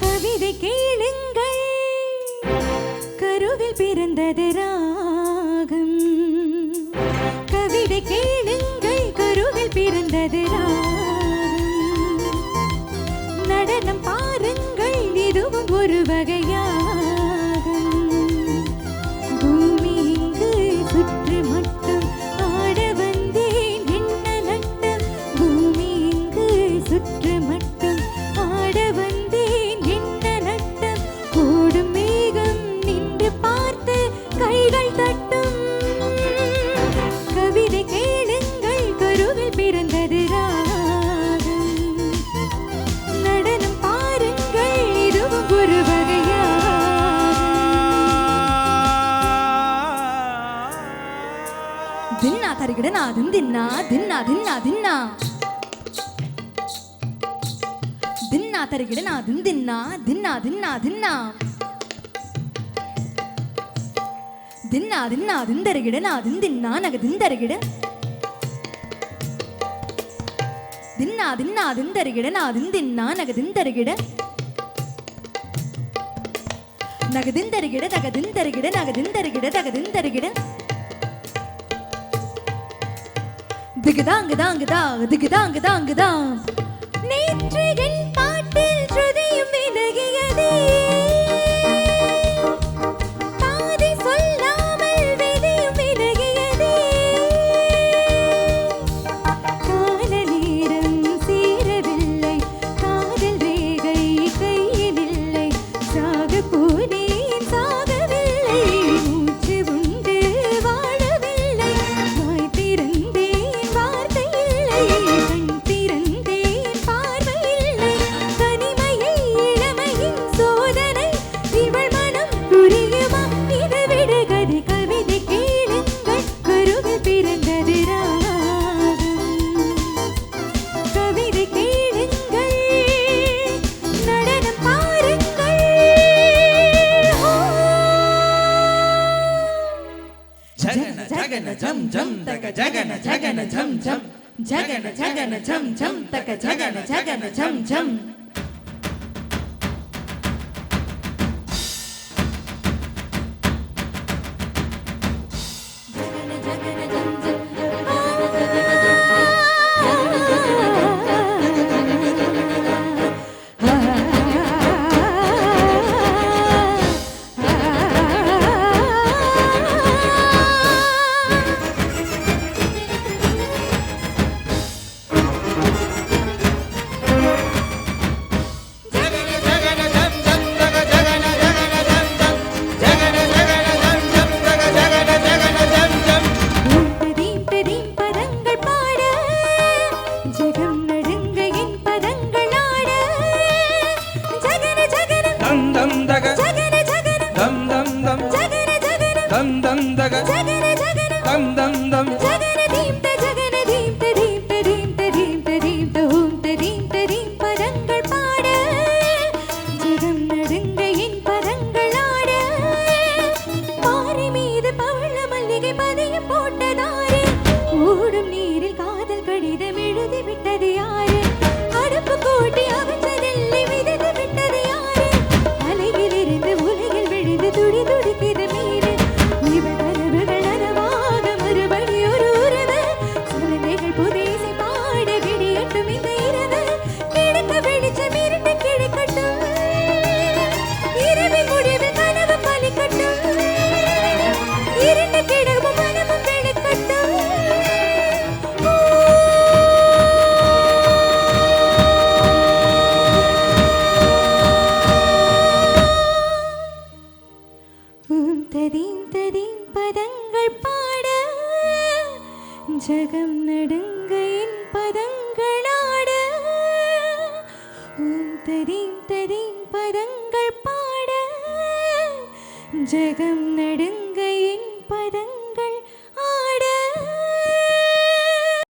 கவிதை கேளுங்கள். கருவில் பிறந்தது ராகம். கவிதை கேளுங்கள் கருவில் பிறந்தது ராகம். நடனம் பாருங்கள் இதுவும் ஒரு வகையா? தின்னா தருகிட நாதும் தின்னா தின்னா தின்னா தின்னா. தின்னா தருகிட நாதும் தின்னா தின்னா தின்னா தின்னா. தின்னா தின்னா திந்தருகிட நாதும் தின்னா நக திந்தருகிட தின்னா தின்னா திந்தருகிட நாதும் தின்னா நக திந்தருகிட நகதிந்தருகிட தகதிந்தருகிட நகதிந்தருகிட தகதிந்தருகிட திகுதாங்குதாங்குதா திகுதாங்குதாங்குதா நேற்று என் jagana jagana jam jam jagana jagana jam jam jagana jagana jam jam jagana jagana jam jam தந்தக தந்தந்தம். போட்டதாரு ஓடும் நீரில் காதல் கடிதம் எழுதி விட்டது. பதங்கள் பாட ஜகம் நடுங்க என் பதங்கள் ஆட. உம் தரீம் ததீம் பதங்கள் பாட ஜகம் நடுங்க என் பதங்கள்